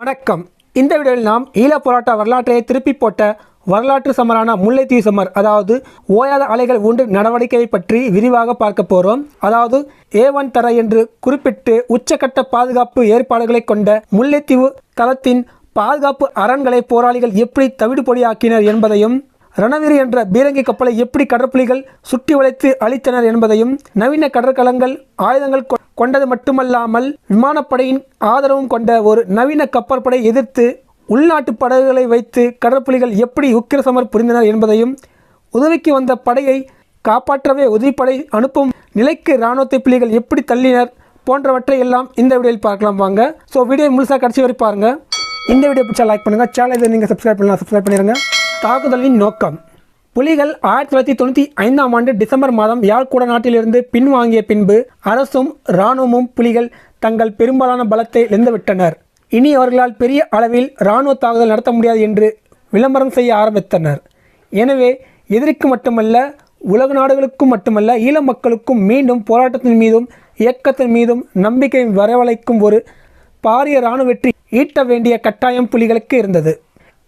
வணக்கம். இந்த வீடியோவில் நாம் ஈழப் போராட்ட வரலாற்றை திருப்பி போட்ட வரலாற்று சமரான முல்லைத்தீவு சமர் அதாவது ஓயாத அலைகள் ஒன்று நடவடிக்கையை பற்றி விரிவாக பார்க்க போகிறோம் அதாவது ஏவன் தர என்று குறிப்பிட்டு உச்சக்கட்ட பாதுகாப்பு ஏற்பாடுகளை கொண்ட முல்லைத்தீவு தளத்தின் பாதுகாப்பு அரண்களை போராளிகள் எப்படி தவிடுபொடியாக்கினர் என்பதையும் ரணவீரி என்ற பீரங்கி கப்பலை எப்படி கடற்புலிகள் சுற்றி வளைத்து அழித்தனர் என்பதையும் நவீன கடற்கலங்கள் ஆயுதங்கள் கொ- கொண்டது மட்டுமல்லாமல் விமானப்படையின் ஆதரவும் கொண்ட ஒரு நவீன கப்பற்படை எதிர்த்து உள்நாட்டு படகுகளை வைத்து கடற்புலிகள் எப்படி உக்கிரசமர் புரிந்தனர் என்பதையும் உதவிக்கு வந்த படையை காப்பாற்றவே உதவிப்படை அனுப்பும் நிலைக்கு இராணுவத்தை புலிகள் எப்படி தள்ளினர் போன்றவற்றை எல்லாம் இந்த வீடியோவில் பார்க்கலாம் வாங்க. ஸோ வீடியோ முழுசாக கடைசி வரை பாருங்கள் இந்த வீடியோ பிடிச்சா லைக் பண்ணுங்க. சேனல் இதை நீங்கள் சப்ஸ்கிரைப் பண்ணலாம். சப்ஸ்கிரைப் பண்ணிடுங்க தாக்குதலின் நோக்கம். புலிகள் ஆயிரத்தி தொள்ளாயிரத்தி தொண்ணூற்றி ஐந்தாம் ஆண்டு டிசம்பர் மாதம் யாழ்குட நாட்டிலிருந்து பின்வாங்கிய பின்பு அரசும் இராணுவமும் புலிகள் தங்கள் பெரும்பாலான பலத்தை இழந்துவிட்டனர். இனி அவர்களால் பெரிய அளவில் இராணுவ தாக்குதல் நடத்த முடியாது என்று விளம்பரம் செய்ய ஆரம்பித்தனர். எனவே எதிரிக்கு மட்டுமல்ல உலக நாடுகளுக்கும் மட்டுமல்ல ஈழ மக்களுக்கும் மீண்டும் போராட்டத்தின் மீதும் இயக்கத்தின் மீதும் நம்பிக்கை வரவழைக்கும் ஒரு பாரிய இராணுவ வெற்றி ஈட்ட வேண்டிய கட்டாயம் புலிகளுக்கு இருந்தது.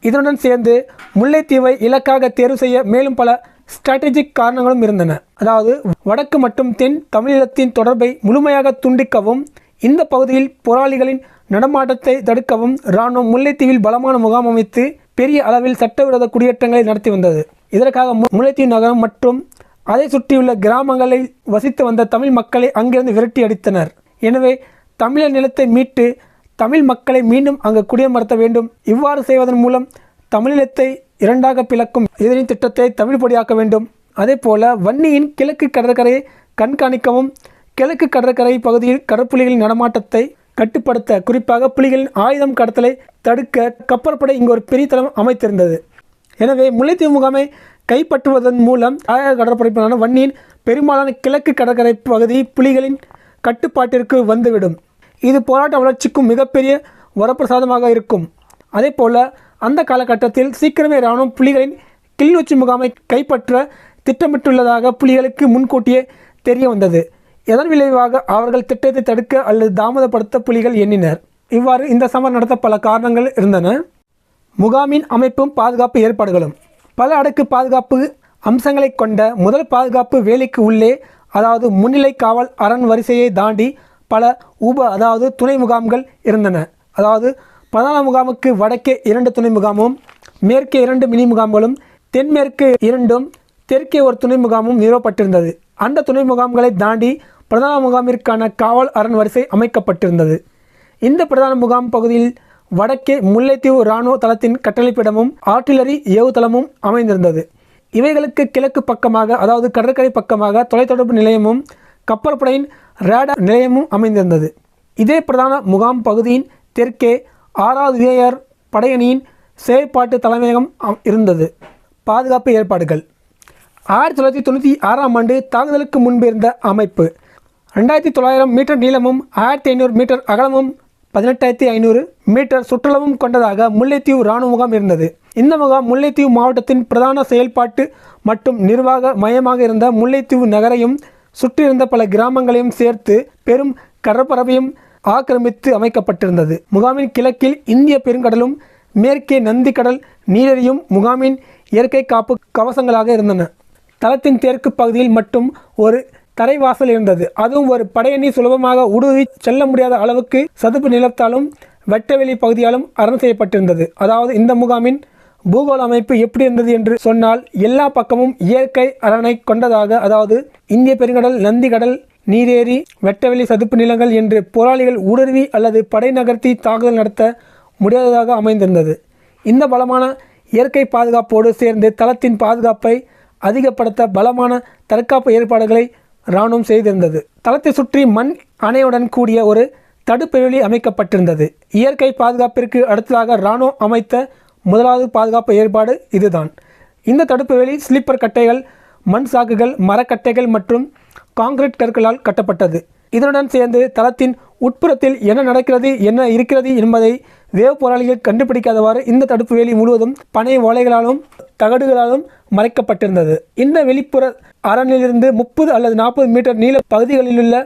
இதனுடன் சேர்ந்து முல்லைத்தீவை இலக்காக தேர்வு செய்ய மேலும் பல ஸ்ட்ராட்டஜிக் காரணங்களும் இருந்தன. அதாவது வடக்கு மற்றும் தென் தமிழீழத்தின் தொடர்பை முழுமையாக துண்டிக்கவும் இந்த பகுதியில் போராளிகளின் நடமாட்டத்தை தடுக்கவும் இராணுவம் முல்லைத்தீவில் பலமான முகாம் அமைத்து பெரிய அளவில் சட்டவிரோத குடியேற்றங்களை நடத்தி வந்தது. இதற்காக மு- முல்லைத்தீவு நகரம் மற்றும் அதை சுற்றியுள்ள கிராமங்களில் வசித்து வந்த தமிழ் மக்களை அங்கிருந்து விரட்டி அடித்தனர். எனவே தமிழர் நிலத்தை மீட்டு தமிழ் மக்களை மீண்டும் அங்கு குடியமர்த்த வேண்டும். இவ்வாறு செய்வதன் மூலம் தமிழீழத்தை இரண்டாக பிளக்கும் எதிரின் திட்டத்தை தமிழ்படியாக்க வேண்டும். அதேபோல வன்னியின் கிழக்கு கடற்கரையை கண்காணிக்கவும் கிழக்கு கடற்கரை பகுதியில் கடற்புலிகளின் நடமாட்டத்தை கட்டுப்படுத்த குறிப்பாக புலிகளின் ஆயுதம் கடத்தலை தடுக்க கப்பற்படை இங்கு ஒரு பெரிய தளம் அமைத்திருந்தது. எனவே முல்லைத்தீவு முகாமை கைப்பற்றுவதன் மூலம் தாயக கடற்படைப்பான வன்னியின் பெரும்பாலான கிழக்கு கடற்கரை பகுதி புலிகளின் கட்டுப்பாட்டிற்கு வந்துவிடும். இது போராட்ட வளர்ச்சிக்கும் மிகப்பெரிய வரப்பிரசாதமாக இருக்கும். அதே போல அந்த காலகட்டத்தில் சீக்கிரமே இராணுவம் புலிகளின் கிளிநொச்சி முகாமை கைப்பற்ற திட்டமிட்டுள்ளதாக புலிகளுக்கு முன்கூட்டியே தெரிய வந்தது. இதன் விளைவாக அவர்கள் திட்டத்தை தடுக்க அல்லது தாமதப்படுத்த புலிகள் எண்ணினர். இவ்வாறு இந்த சமர் நடத்த பல காரணங்கள் இருந்தன. முகாமின் அமைப்பும் பாதுகாப்பு ஏற்பாடுகளும். பல அடுக்கு பாதுகாப்பு அம்சங்களை கொண்ட முதல் பாதுகாப்பு வேலைக்கு உள்ளே அதாவது முன்னிலை காவல் அரண் வரிசையை தாண்டி பல உப அதாவது துணை முகாம்கள் இருந்தன. அதாவது பிரதான முகாமுக்கு வடக்கே இரண்டு துணை முகாமும் மேற்கே இரண்டு மினி முகாம்களும் தென்மேற்கு இரண்டும் தெற்கே ஒரு துணை முகாமும் நிறுவப்பட்டிருந்தது. அந்த துணை முகாம்களை தாண்டி பிரதான முகாமிற்கான காவல் அரண் வரிசை அமைக்கப்பட்டிருந்தது. இந்த பிரதான முகாம் பகுதியில் வடக்கே முல்லைத்தீவு இராணுவ தளத்தின் கட்டளைப்பிடமும் ஆர்டிலரி ஏவுதளமும் அமைந்திருந்தது. இவைகளுக்கு கிழக்கு பக்கமாக அதாவது கடற்கரை பக்கமாக தொலைத்தொடர்பு நிலையமும் கப்பற்படையின் ரேடார் நிலையமும் அமைந்திருந்தது. இதே பிரதான முகாம் பகுதியின் தெற்கே ஆறாவது விஐஆர் படையணியின் செயற்பாட்டு தலைமையகம் இருந்தது. பாதுகாப்பு ஏற்பாடுகள். ஆயிரத்தி தொள்ளாயிரத்தி தொண்ணூற்றி ஆறாம் ஆண்டு தாக்குதலுக்கு முன்பு இருந்த அமைப்பு. ரெண்டாயிரத்தி தொள்ளாயிரம் மீட்டர் நீளமும் ஆயிரத்தி ஐநூறு மீட்டர் அகலமும் பதினெட்டாயிரத்தி ஐநூறு மீட்டர் சுற்றளவும் கொண்டதாக முல்லைத்தீவு இராணுவ முகாம் இருந்தது. இந்த முகாம் முல்லைத்தீவு மாவட்டத்தின் பிரதான செயல்பாட்டு மற்றும் நிர்வாக மையமாக இருந்த முல்லைத்தீவு நகரையும் சுற்றியிருந்த பல கிராமங்களையும் சேர்த்து பெரும் கடற்பரப்பையும் ஆக்கிரமித்து அமைக்கப்பட்டிருந்தது. முகாமின் கிழக்கில் இந்திய பெருங்கடலும் மேற்கே நந்திக்கடல் நீரறியும் முகாமின் இயற்கை காப்பு கவசங்களாக இருந்தன. தளத்தின் தெற்கு பகுதியில் மட்டும் ஒரு தரைவாசல் இருந்தது. அதுவும் ஒரு படையணி சுலபமாக ஊடுருவி செல்ல முடியாத அளவுக்கு சதுப்பு நிலத்தாலும் வெட்டவெளி பகுதியாலும் அரண் செய்யப்பட்டிருந்தது. அதாவது இந்த முகாமின் பூகோள அமைப்பு எப்படி இருந்தது என்று சொன்னால் எல்லா பக்கமும் இயற்கை அரணை கொண்டதாக அதாவது இந்திய பெருங்கடல் நந்திக்கடல் நீரேரி வெட்டவெளி சதுப்பு நிலங்கள் என்று போராளிகள் ஊடுருவி அல்லது படை நகர்த்தி தாக்குதல் நடத்த முடியாததாக அமைந்திருந்தது. இந்த பலமான இயற்கை பாதுகாப்போடு சேர்ந்து தளத்தின் பாதுகாப்பை அதிகப்படுத்த பலமான தற்காப்பு ஏற்பாடுகளை இராணுவம் செய்திருந்தது. தளத்தை சுற்றி மண் அணையுடன் கூடிய ஒரு தடுப்பெவெளி அமைக்கப்பட்டிருந்தது. இயற்கை பாதுகாப்பிற்கு அடுத்ததாக இராணுவம் அமைத்த முதலாவது பாதுகாப்பு ஏற்பாடு இதுதான். இந்த தடுப்பு வேலி ஸ்லீப்பர் கட்டைகள் மண் சாக்குகள் மரக்கட்டைகள் மற்றும் காங்கிரீட் கற்களால் கட்டப்பட்டது. இதனுடன் சேர்ந்து தளத்தின் உட்புறத்தில் என்ன நடக்கிறது என்ன இருக்கிறது என்பதை வேவு போராளிகள் கண்டுபிடிக்காதவாறு இந்த தடுப்பு வேலி முழுவதும் பனை ஓலைகளாலும் தகடுகளாலும் மறைக்கப்பட்டிருந்தது. இந்த வெளிப்புற அரணிலிருந்து முப்பது அல்லது நாற்பது மீட்டர் நீள பகுதிகளிலுள்ள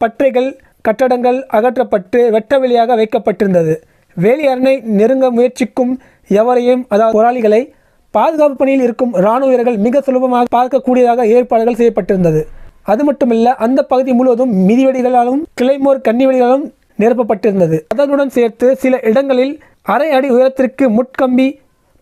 பற்றைகள் கட்டடங்கள் அகற்றப்பட்டு வெட்ட வெளியாக வைக்கப்பட்டிருந்தது. வேலி அரணை நெருங்க முயற்சிக்கும் எவரையும் அதாவது போராளிகளை பாதுகாப்பு பணியில் இருக்கும் இராணுவ வீரர்கள் மிக சுலபமாக பார்க்கக்கூடியதாக ஏற்பாடுகள் செய்யப்பட்டிருந்தது. அது மட்டுமல்ல அந்த பகுதி முழுவதும் மிதிவெடிகளாலும் கிளைமோர் கன்னிவெடிகளாலும் நிரப்பப்பட்டிருந்தது. அதனுடன் சேர்த்து சில இடங்களில் அரை அடி உயரத்திற்கு முட்கம்பி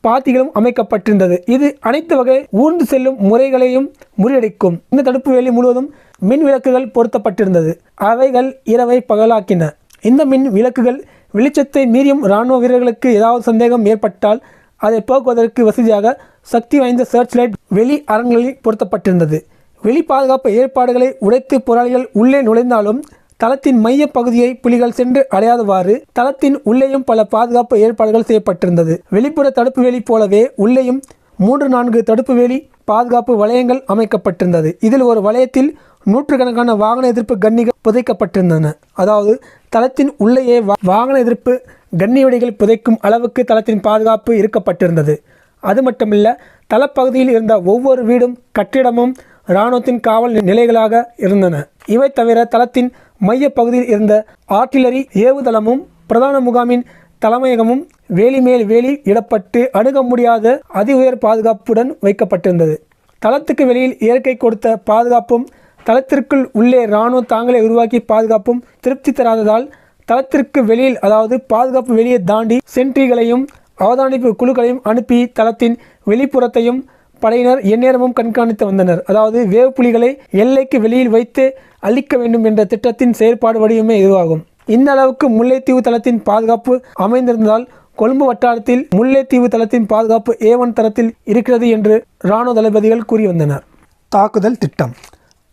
பாத்திகளும் அமைக்கப்பட்டிருந்தது. இது அனைத்து வகை ஊர்ந்து செல்லும் முறைகளையும் முறியடிக்கும். இந்த தடுப்பு வேலி முழுவதும் மின் விளக்குகள் பொருத்தப்பட்டிருந்தது. அவைகள் இரவை பகலாக்கின. இந்த மின் விளக்குகள் வெளிச்சத்தை மீறியும் இராணுவ வீரர்களுக்கு ஏதாவது சந்தேகம் ஏற்பட்டால் அதை போக்குவதற்கு வசதியாக சக்தி வாய்ந்த சர்ச் லைட் வெளி அரங்குகளில் பொருத்தப்பட்டிருந்தது. வெளி பாதுகாப்பு ஏற்பாடுகளை உடைத்து போராளிகள் உள்ளே நுழைந்தாலும் தளத்தின் மைய பகுதியை புலிகள் சென்று அடையாதவாறு தளத்தின் உள்ளேயும் பல பாதுகாப்பு ஏற்பாடுகள் செய்யப்பட்டிருந்தது. வெளிப்புற தடுப்பு வேலி போலவே உள்ளேயும் மூன்று நான்கு தடுப்பு வேலி பாதுகாப்பு வளையங்கள் அமைக்கப்பட்டிருந்தது. இதில் ஒரு வளையத்தில் நூற்றுக்கணக்கான வாகன எதிர்ப்பு கன்னிகள் புதைக்கப்பட்டிருந்தன. அதாவது தளத்தின் உள்ளேயே வாகன எதிர்ப்பு கன்னி வெடிகள் புதைக்கும் அளவுக்கு தளத்தின் பாதுகாப்பு இருக்கப்பட்டிருந்தது. அது மட்டுமல்ல தளப்பகுதியில் இருந்த ஒவ்வொரு வீடும் கட்டிடமும் இராணுவத்தின் காவல் நிலைகளாக இருந்தன. இவை தவிர தளத்தின் மைய பகுதியில் இருந்த ஆர்ட்டிலரி ஏவுதளமும் பிரதான முகாமின் தலைமையகமும் வேலி மேல் வேலி இடப்பட்டு அணுக முடியாத அதி உயர் பாதுகாப்புடன் வைக்கப்பட்டிருந்தது. தளத்துக்கு வெளியில் இயற்கை கொடுத்த பாதுகாப்பும் தளத்திற்குள் உள்ளே இராணுவ தாங்களே உருவாக்கி பாதுகாப்பும் திருப்தி தராததால் தளத்திற்கு வெளியில் அதாவது பாதுகாப்பு வெளியே தாண்டி சென்ட்ரிகளையும் அவதானிப்பு குழுக்களையும் அனுப்பி தளத்தின் வெளிப்புறத்தையும் படையினர் எந்நேரமும் கண்காணித்து வந்தனர். அதாவது வேவு புலிகளை எல்லைக்கு வெளியில் வைத்து அழிக்க வேண்டும் என்ற திட்டத்தின் செயற்பாடு வடிவமே இதுவாகும். இந்த அளவுக்கு முல்லைத்தீவு தளத்தின் பாதுகாப்பு அமைந்திருந்ததால் கொழும்பு வட்டாரத்தில் முல்லைத்தீவு தளத்தின் பாதுகாப்பு ஏவன் தளத்தில் இருக்கிறது என்று இராணுவ தளபதிகள் கூறி வந்தனர். தாக்குதல் திட்டம்.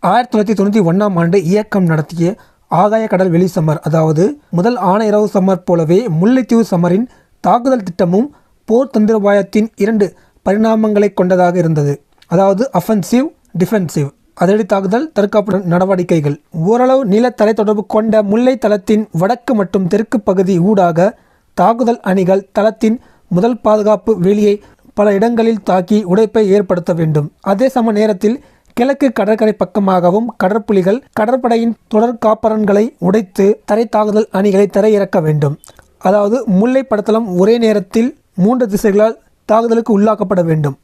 ஆயிரத்தி தொள்ளாயிரத்தி தொண்ணூற்றி ஒன்றாம் ஆண்டு இயக்கம் நடத்திய ஆகாய கடல் வெளி சமர் அதாவது முதல் ஆணையரவு சமர் போலவே முல்லைத்தீவு சமரின் தாக்குதல் திட்டமும் போர் தந்திரோபாயத்தின் இரண்டு பரிணாமங்களை கொண்டதாக இருந்தது. அதாவது அஃபென்சிவ் டிஃபென்சிவ் அதிரடி தாக்குதல் தற்காப்பு நடவடிக்கைகள். ஓரளவு நில தொடர்பு கொண்ட முல்லை தளத்தின் வடக்கு மற்றும் தெற்கு பகுதி ஊடாக தாக்குதல் அணிகள் தளத்தின் முதல் பாதுகாப்பு வெளியை பல இடங்களில் தாக்கி உடைப்பை ஏற்படுத்த வேண்டும். அதே சம நேரத்தில் கிழக்கு கடற்கரை பக்கமாகவும் கடற்புலிகள் கடற்படையின் தொடர் காப்பரன்களை உடைத்து தரை தாக்குதல் அணிகளை தரையிறக்க வேண்டும். அதாவது முல்லை படத்தளம் ஒரே நேரத்தில் மூன்று திசைகளால் தாக்குதலுக்கு உள்ளாக்கப்பட வேண்டும்.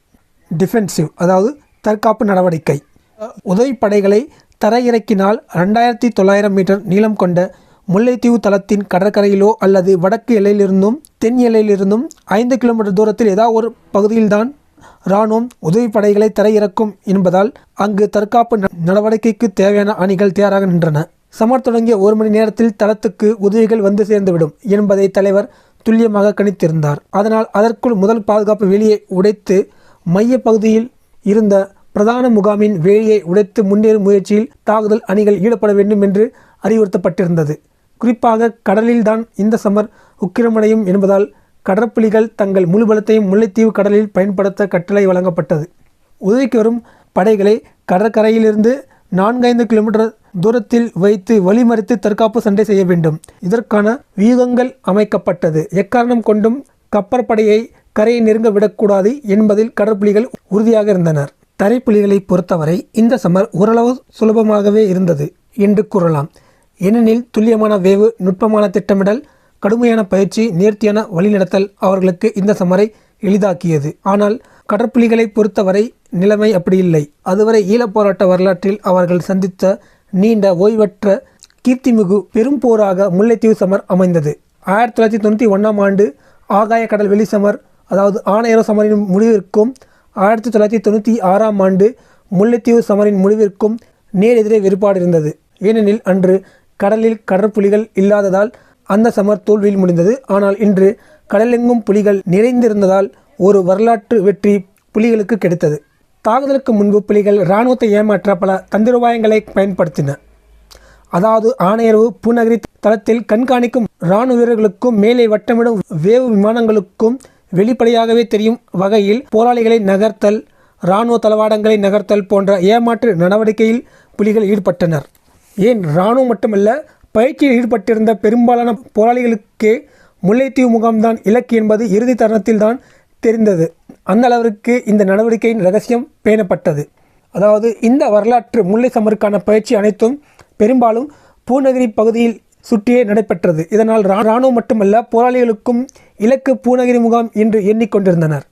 டிஃபென்சிவ் அதாவது தற்காப்பு நடவடிக்கை. உதவிப்படைகளை தரையிறக்கினால் ரெண்டாயிரத்தி தொள்ளாயிரம் மீட்டர் நீளம் கொண்ட முல்லைத்தீவு தளத்தின் கடற்கரையிலோ அல்லது வடக்கு எல்லையிலிருந்தும் தென் எல்லையிலிருந்தும் ஐந்து கிலோமீட்டர் தூரத்தில் ஏதாவது ஒரு பகுதியில்தான் இராணுவம் உதவிப்படைகளை தரையிறக்கும் என்பதால் அங்கு தற்காப்பு ந- நடவடிக்கைக்கு தேவையான அணிகள் தயாராக நின்றன. சமர் தொடங்கிய ஒரு மணி நேரத்தில் தளத்துக்கு உதவிகள் வந்து சேர்ந்துவிடும் என்பதை தலைவர் துல்லியமாக கணித்திருந்தார். அதனால் அதற்குள் முதல் பாதுகாப்பு வெளியே உடைத்து மைய பகுதியில் இருந்த பிரதான முகாமின் வேலியை உடைத்து முன்னேறும் முயற்சியில் தாக்குதல் அணிகள் ஈடுபட வேண்டும் என்று அறிவுறுத்தப்பட்டிருந்தது. குறிப்பாக கடலில்தான் இந்த சமர் உக்கிரமடையும் என்பதால் கடற்புலிகள் தங்கள் முழு பலத்தையும் முல்லைத்தீவு கடலில் பயன்படுத்த கட்டளை வழங்கப்பட்டது. உதவிக்கு வரும் படைகளை கடற்கரையிலிருந்து நான்கைந்து கிலோமீட்டர் தூரத்தில் வைத்து வழிமறித்து தற்காப்பு சண்டை செய்ய வேண்டும். இதற்கான வியூகங்கள் அமைக்கப்பட்டது. எக்காரணம் கொண்டும் கப்பற்படையை கரையை நெருங்க விடக்கூடாது என்பதில் கடற்புலிகள் உறுதியாக இருந்தனர். தரைப்புலிகளை பொறுத்தவரை இந்த சமர் ஓரளவு சுலபமாகவே இருந்தது என்று கூறலாம். ஏனெனில் துல்லியமான வேவு நுட்பமான திட்டமிடல் கடுமையான பயிற்சி நேர்த்தியான வழிநடத்தல் அவர்களுக்கு இந்த சமரை எளிதாக்கியது. ஆனால் கடற்புலிகளை பொறுத்தவரை நிலைமை அப்படி இல்லை அதுவரை ஈழப் போராட்ட வரலாற்றில் அவர்கள் சந்தித்த நீண்ட ஓய்வற்ற கீர்த்திமிகு பெரும் போராக முல்லைத்தீவு சமர் அமைந்தது. ஆயிரத்தி தொள்ளாயிரத்தி தொண்ணூற்றி ஒன்றாம் ஆண்டு ஆகாய கடல் வெளி சமர் அதாவது ஆணையரோ சமரின் முடிவிற்கும் ஆயிரத்தி தொள்ளாயிரத்தி தொண்ணூற்றி ஆறாம் ஆண்டு முல்லைத்தீவு சமரின் முடிவிற்கும் நேரெதிரே வேறுபாடு இருந்தது. ஏனெனில் அன்று கடலில் கடற்புலிகள் இல்லாததால் அந்த சமர் தோல்வியில் முடிந்தது. ஆனால் இன்று கடலெங்கும் புலிகள் நிறைந்திருந்ததால் ஒரு வரலாற்று வெற்றி புலிகளுக்கு கிடைத்தது. தாக்குதலுக்கு முன்பு புலிகள் இராணுவத்தை ஏமாற்ற பல தந்திரோபாயங்களை பயன்படுத்தின. அதாவது ஆணையரவு பூநகரி தளத்தில் கண்காணிக்கும் இராணுவ வீரர்களுக்கும் மேலே வட்டமிடும் வேவு விமானங்களுக்கும் வெளிப்படையாகவே தெரியும் வகையில் போராளிகளை நகர்த்தல் இராணுவ தளவாடங்களை நகர்த்தல் போன்ற ஏமாற்று நடவடிக்கையில் புலிகள் ஈடுபட்டனர். ஏன் இராணுவம் மட்டுமல்ல பயிற்சியில் ஈடுபட்டிருந்த பெரும்பாலான போராளிகளுக்கே முல்லைத்தீவு முகாம்தான் இலக்கு என்பது இறுதி தருணத்தில்தான் தெரிந்தது. அந்த அளவிற்கு இந்த நடவடிக்கையின் ரகசியம் பேணப்பட்டது. அதாவது இந்த வரலாற்று முல்லை சமருக்கான பயிற்சி அனைத்தும் பெரும்பாலும் பூநகரி பகுதியில் சுற்றியே நடைபெற்றது. இதனால் ரா- இராணுவம் மட்டுமல்ல போராளிகளுக்கும் இலக்கு பூநகிரி முகாம் என்று எண்ணிக்கொண்டிருந்தனர்.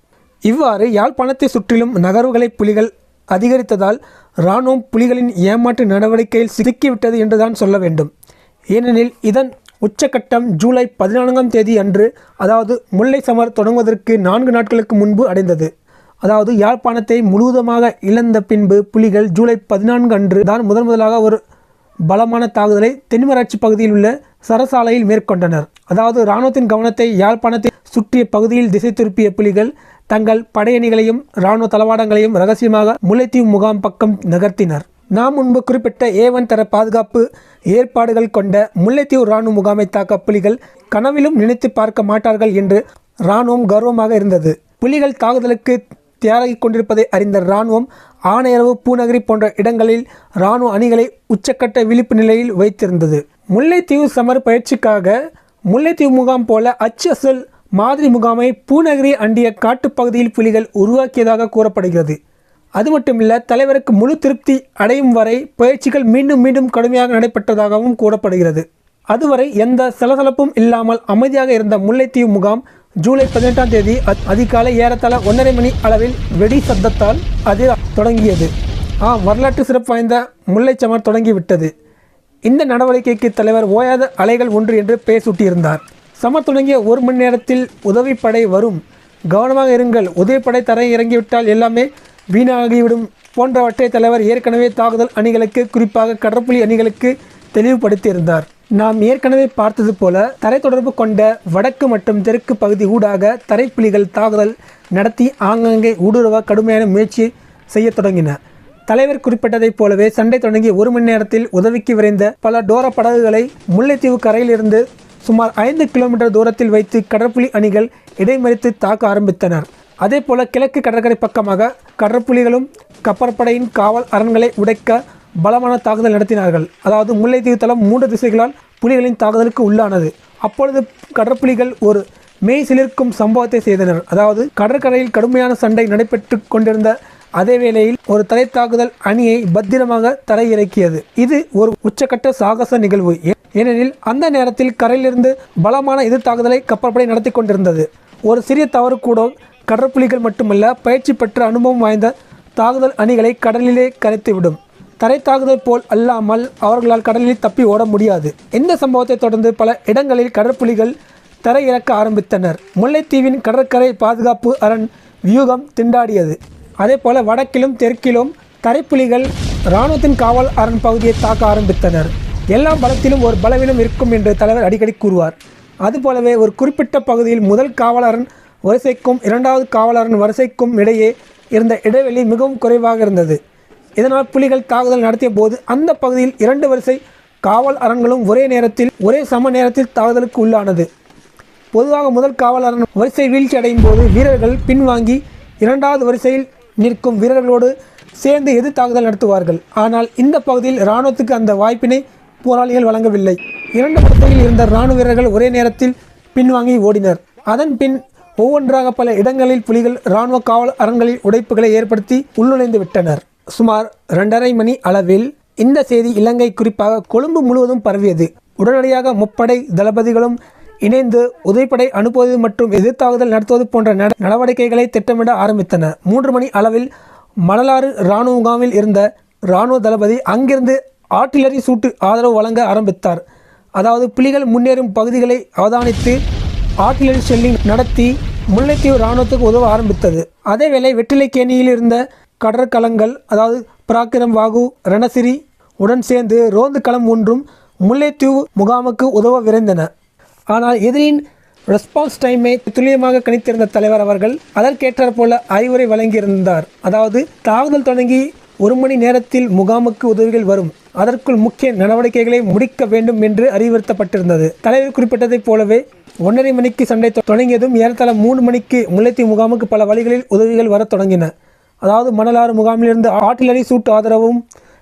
இவ்வாறு யாழ்ப்பாணத்தை சுற்றிலும் நகர்வுகளை புலிகள் அதிகரித்ததால் இராணுவம் புலிகளின் ஏமாற்று நடவடிக்கையில் சிக்கிவிட்டது என்றுதான் சொல்ல வேண்டும். ஏனெனில் இதன் உச்சக்கட்டம் ஜூலை பதினான்காம் தேதி அன்று அதாவது முல்லை சமர் தொடங்குவதற்கு நான்கு நாட்களுக்கு முன்பு அடைந்தது. அதாவது யாழ்ப்பாணத்தை முழுவதுமாக இழந்த பின்பு புலிகள் ஜூலை பதினான்கு அன்று தான் முதன் முதலாக ஒரு பலமான தாக்குதலை தென்மராட்சி பகுதியில் உள்ள சரசாலையில் மேற்கொண்டனர். அதாவது இராணுவத்தின் கவனத்தை யாழ்ப்பாணத்தை சுற்றிய பகுதியில் திசை திருப்பிய புலிகள் தங்கள் படையணிகளையும் இராணுவ தளவாடங்களையும் ரகசியமாக முல்லைத்தீவு முகாம் பக்கம் நகர்த்தினர். நாம் முன்பு குறிப்பிட்ட ஏவன் தர பாதுகாப்பு ஏற்பாடுகள் கொண்ட முல்லைத்தீவு இராணுவ முகாமை தாக்க புலிகள் கனவிலும் நினைத்து பார்க்க மாட்டார்கள் என்று இராணுவம் கர்வமாக இருந்தது. புலிகள் தாக்குதலுக்கு தயாராகிக் கொண்டிருப்பதை அறிந்த இராணுவம் ஆனையரவு பூநகரி போன்ற இடங்களில் இராணுவ அணிகளை உச்சக்கட்ட விழிப்பு நிலையில் வைத்திருந்தது. முல்லைத்தீவு சமர் பயிற்சிக்காக முல்லைத்தீவு முகாம் போல அச்சசல் மாதிரி முகாமை பூநகரி அண்டிய காட்டுப்பகுதியில் புலிகள் உருவாக்கியதாக கூறப்படுகிறது. அது மட்டுமில்ல தலைவருக்கு முழு திருப்தி அடையும் வரை பயிற்சிகள் மீண்டும் மீண்டும் கடுமையாக நடைபெற்றதாகவும் கூறப்படுகிறது. அதுவரை எந்த சலசலப்பும் இல்லாமல் அமைதியாக இருந்த முல்லைத்தீவு முகாம் ஜூலை பதினெட்டாம் தேதி அதிகாலை ஏறத்தாழ ஒன்றரை மணி அளவில் வெடி சத்தத்தால் அது தொடங்கியது. ஆ வரலாற்று சிறப்பு வாய்ந்த முல்லைச்சமர் தொடங்கிவிட்டது. இந்த நடவடிக்கைக்கு தலைவர் ஓயாத அலைகள் ஒன்று என்று பெயர் சூட்டியிருந்தார் சமர் தொடங்கிய ஒரு மணி நேரத்தில் உதவிப்படை வரும். கவனமாக இருங்கள். உதவிப்படை தரை இறங்கிவிட்டால் எல்லாமே வீணாகிவிடும் போன்றவற்றை தலைவர் ஏற்கனவே தாக்குதல் அணிகளுக்கு குறிப்பாக கடற்புலி அணிகளுக்கு தெளிவுபடுத்தியிருந்தார். நாம் ஏற்கனவே பார்த்தது போல தரை தொடர்பு கொண்ட வடக்கு மற்றும் தெற்கு பகுதி ஊடாக தரைப்புலிகள் தாக்குதல் நடத்தி ஆங்காங்கே ஊடுருவ கடுமையான முயற்சி செய்யத் தொடங்கின. தலைவர் குறிப்பிட்டதைப் போலவே சண்டை தொடங்கி ஒரு மணி நேரத்தில் உதவிக்கு விரைந்த பல டோர படகுகளை முல்லைத்தீவு கரையிலிருந்து சுமார் ஐந்து கிலோமீட்டர் தூரத்தில் வைத்து கடற்புலி அணிகள் இடைமறித்து தாக்க ஆரம்பித்தனர் அதே போல கிழக்கு கடற்கரை பக்கமாக கடற்புலிகளும் கப்பற்படையின் காவல் அரண்களை உடைக்க பலமான தாக்குதல் நடத்தினார்கள். அதாவது முல்லைத்தீவு தளம் மூன்று திசைகளால் புலிகளின் தாக்குதலுக்கு உள்ளானது. அப்பொழுது கடற்புலிகள் ஒரு மெய் சிலிர்க்கும் சம்பவத்தை செய்தனர். அதாவது கடற்கரையில் கடுமையான சண்டை நடைபெற்று கொண்டிருந்த அதே வேளையில் ஒரு தலை தாக்குதல் அணியை பத்திரமாக தரையிறக்கியது. இது ஒரு உச்சக்கட்ட சாகச நிகழ்வு. ஏனெனில் அந்த நேரத்தில் கரையிலிருந்து பலமான எதிர் தாக்குதலை கப்பற்படை நடத்தி கொண்டிருந்தது. ஒரு சிறிய தவறு கூட கடற்புலிகள் மட்டுமல்ல பயிற்சி பெற்ற அனுபவம் வாய்ந்த தாக்குதல் அணிகளை கடலிலே கரைத்துவிடும். தரை தாக்குதல் போல் அல்லாமல் அவர்களால் கடலில் தப்பி ஓட முடியாது. இந்த சம்பவத்தை தொடர்ந்து பல இடங்களில் கடற்புலிகள் தரையிறக்க ஆரம்பித்தனர். முல்லைத்தீவின் கடற்கரை பாதுகாப்பு அரண் வியூகம் திண்டாடியது. அதே போல வடக்கிலும் தெற்கிலும் தரைப்புலிகள் இராணுவத்தின் காவல் அரண் பகுதியை தாக்க ஆரம்பித்தனர். எல்லா பலத்திலும் ஒரு பலவீனம் இருக்கும் என்று தலைவர் அடிக்கடி கூறுவார். அதுபோலவே ஒரு குறிப்பிட்ட பகுதியில் முதல் காவலரன் வரிசைக்கும் இரண்டாவது காவலரன் வரிசைக்கும் இடையே இருந்த இடைவெளி மிகவும் குறைவாக இருந்தது. இதனால் புலிகள் தாக்குதல் நடத்திய போது அந்த பகுதியில் இரண்டு வரிசை காவல் அரண்களும் ஒரே நேரத்தில் ஒரே சம நேரத்தில் தாக்குதலுக்கு உள்ளானது. பொதுவாக முதல் காவல் அரண் வரிசை வீழ்ச்சி அடையும் போது வீரர்கள் பின்வாங்கி இரண்டாவது வரிசையில் நிற்கும் வீரர்களோடு சேர்ந்து எதிர் தாக்குதல் நடத்துவார்கள். ஆனால் இந்த பகுதியில் இராணுவத்துக்கு அந்த வாய்ப்பினை போராளிகள் வழங்கவில்லை. இரண்டு வரிசையில் இருந்த இராணுவ வீரர்கள் ஒரே நேரத்தில் பின்வாங்கி ஓடினர். அதன் பின் ஒவ்வொன்றாக பல இடங்களில் புலிகள் இராணுவ காவல் அரண்களில் உடைப்புகளை ஏற்படுத்தி உள்நுழைந்து விட்டனர். சுமார் இரண்டரை மணி அளவில் இந்த செய்தி இலங்கை குறிப்பாக கொழும்பு முழுவதும் பரவியது. உடனடியாக முப்படை தளபதிகளும் இணைந்து உதவிப்படை அனுப்புவது மற்றும் எதிர்த்தாக்குதல் நடத்துவது போன்ற நடவடிக்கைகளை திட்டமிட ஆரம்பித்தன. மூன்று மணி அளவில் மணலாறு இராணுவ முகாமில் இருந்த இராணுவ தளபதி அங்கிருந்து ஆர்டிலரி சூட்டு ஆதரவு வழங்க ஆரம்பித்தார். அதாவது புலிகள் முன்னேறும் பகுதிகளை அவதானித்து ஆர்டிலரி ஷெல்லிங் நடத்தி முல்லைத்தீவு இராணுவத்துக்கு உதவ ஆரம்பித்தது. அதேவேளை வெற்றிலைக்கேணியில் இருந்த கடற்கலங்கள் அதாவது பிராக்கிரம் வாகு ரணசிரி உடன் சேர்ந்து ரோந்து களம் ஒன்றும் முல்லைத்தீவு முகாமுக்கு உதவ விரைந்தன. ஆனால் எதிரின் ரெஸ்பான்ஸ் டைமை துல்லியமாக கணித்திருந்த தலைவர் அவர்கள் அதற்கேற்றாற் போல அறிவுரை வழங்கியிருந்தார். அதாவது தாக்குதல் தொடங்கி ஒரு மணி நேரத்தில் முகாமுக்கு உதவிகள் வரும். அதற்குள் முக்கிய நடவடிக்கைகளை முடிக்க வேண்டும் என்று அறிவுறுத்தப்பட்டிருந்தது. தலைவர் குறிப்பிட்டதைப் போலவே ஒன்றரை மணிக்கு சண்டை தொ- தொடங்கியதும் ஏறத்தாழ மூணு மணிக்கு முல்லைத்தீவு முகாமுக்கு பல வழிகளில் உதவிகள் வரத் தொடங்கின. அதாவது மணலாறு முகாமிலிருந்து ஆர்ட்டிலரி சூட்டு ஆதரவும்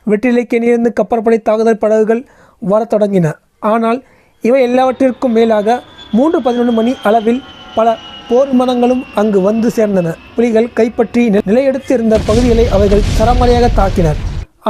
வெற்றிலைக்கணியிலிருந்து கப்பற்படை தாக்குதல் படகுகள் வரத் தொடங்கின. ஆனால் இவை எல்லாவற்றிற்கும் மேலாக மூன்று பதினொன்று மணி அளவில் பல போர் விமானங்களும் அங்கு வந்து சேர்ந்தன. புலிகள் கைப்பற்றி நிலையெடுத்திருந்த நிலையெடுத்து இருந்த பகுதிகளை அவைகள் சரமறையாக தாக்கினர்.